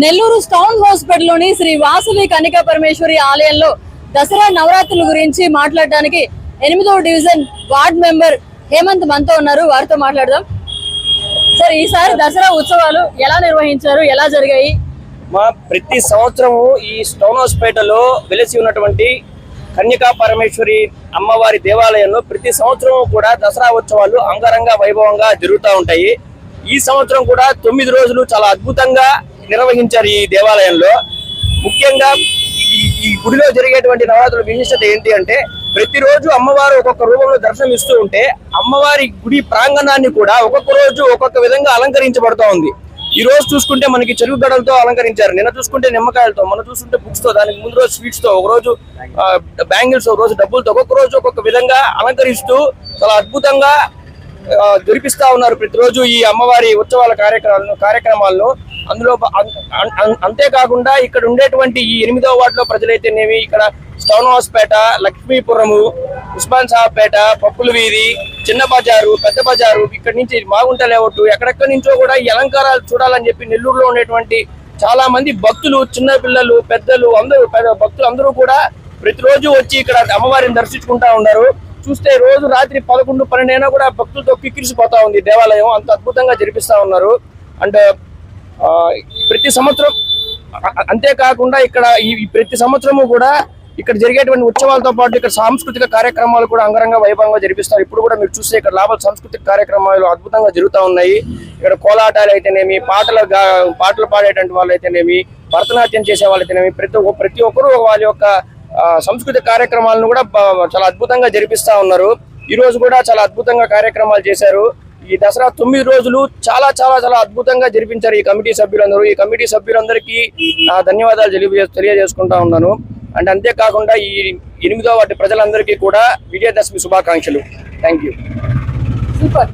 నెల్లూరు స్టౌన్ హాస్పిటల్లోని శ్రీ వాసవి కనికా పరమేశ్వరి ఆలయంలో దసరా నవరాత్రుల గురించి మాట్లాడడానికి ఎనిమిదవ డివిజన్ వార్డ్ మెంబర్ హేమంత్ మనతో ఉన్నారు. వారితో మాట్లాడదాం. సార్ ఈసారి దసరా ఉత్సవాలు ఎలా నిర్వహించారు? ఎలా జరిగాయి? మా ప్రతి సంవత్సరము ఈ స్టోన్ హాస్పిటల్లో వెలిసి ఉన్నటువంటి కన్యకా పరమేశ్వరి అమ్మవారి దేవాలయంలో ప్రతి సంవత్సరం కూడా దసరా ఉత్సవాలు అంగరంగ వైభవంగా జరుగుతూ ఉంటాయి. ఈ సంవత్సరం కూడా తొమ్మిది రోజులు చాలా అద్భుతంగా నిర్వహించారు ఈ దేవాలయంలో. ముఖ్యంగా ఈ గుడిలో జరిగేటువంటి నవరాత్రుల విశిష్టత ఏంటి అంటే ప్రతిరోజు అమ్మవారు ఒక్కొక్క రూపంలో దర్శనం ఇస్తూ ఉంటే అమ్మవారి గుడి ప్రాంగణాన్ని కూడా ఒక్కొక్క రోజు ఒక్కొక్క విధంగా అలంకరించబడుతూ ఉంది. ఈ రోజు చూసుకుంటే మనకి చెరుకు గడలతో అలంకరించారు. నిన్న చూసుకుంటే నిమ్మకాయలతో మనం చూసుకుంటే బుక్స్తో దానికి ముందు రోజు స్వీట్స్తో ఒక రోజు బ్యాంగిల్స్ ఒక రోజు డబ్బులతో ఒక్కొక్క రోజు ఒక్కొక్క విధంగా అలంకరిస్తూ చాలా అద్భుతంగా దొరిపిస్తా జరిపిస్తా ఉన్నారు ప్రతిరోజు ఈ అమ్మవారి ఉత్సవాల కార్యక్రమాలను కార్యక్రమాలను. అందులో అంతేకాకుండా ఇక్కడ ఉండేటువంటి ఈ ఎనిమిదో వార్డులో ప్రజలైతేనేమి ఇక్కడ స్టౌన్ హౌస్పేట లక్ష్మీపురము ఉస్మాన్ సాహపేట పప్పుల వీధి చిన్న బజారు పెద్ద బజారు ఇక్కడ నుంచి మాగుంట లేవట్టు ఎక్కడెక్కడి నుంచో కూడా ఈ అలంకారాలు చూడాలని చెప్పి నెల్లూరులో ఉండేటువంటి చాలా మంది భక్తులు చిన్న పిల్లలు పెద్దలు అందరూ పెద్ద భక్తులు అందరూ కూడా ప్రతిరోజు వచ్చి ఇక్కడ అమ్మవారిని దర్శించుకుంటా ఉన్నారు. చూస్తే రోజు రాత్రి పదకొండు పన్నెండు అయినా కూడా భక్తులతో కిక్కిరిసిపోతా ఉంది దేవాలయం. అంత అద్భుతంగా జరిపిస్తా ఉన్నారు. అండ్ ప్రతి సంవత్సరం అంతేకాకుండా ఇక్కడ ఈ ప్రతి సంవత్సరము కూడా ఇక్కడ జరిగేటువంటి ఉత్సవాలతో పాటు ఇక్కడ సాంస్కృతిక కార్యక్రమాలు కూడా అంగరంగ వైభవంగా జరిపిస్తారు. ఇప్పుడు కూడా మీరు చూస్తే ఇక్కడ లాభాల సాంస్కృతిక కార్యక్రమాలు అద్భుతంగా జరుగుతూ ఉన్నాయి. ఇక్కడ కోలాటాలు అయితేనేమి పాటలు పాటలు పాడేటువంటి వాళ్ళు అయితేనేమి భరతనాట్యం చేసే వాళ్ళు అయితేనేమి ప్రతి ఒక్క ప్రతి ఒక్కరూ వాళ్ళ యొక్క సాంస్కృతిక సంస్కృతిక కార్యక్రమాలను కూడా చాలా అద్భుతంగా జరిపిస్తా ఉన్నారు. ఈ రోజు కూడా చాలా అద్భుతంగా కార్యక్రమాలు చేశారు. ఈ దసరా తొమ్మిది రోజులు చాలా చాలా చాలా అద్భుతంగా జరిపించారు ఈ కమిటీ సభ్యులందరూ. ఈ కమిటీ సభ్యులందరికీ నా ధన్యవాదాలు తెలియజే తెలియజేసుకుంటా ఉన్నాను. అండ్ అంతేకాకుండా ఈ ఎనిమిదో వాటి ప్రజలందరికీ కూడా విజయదశమి శుభాకాంక్షలు. Thank you super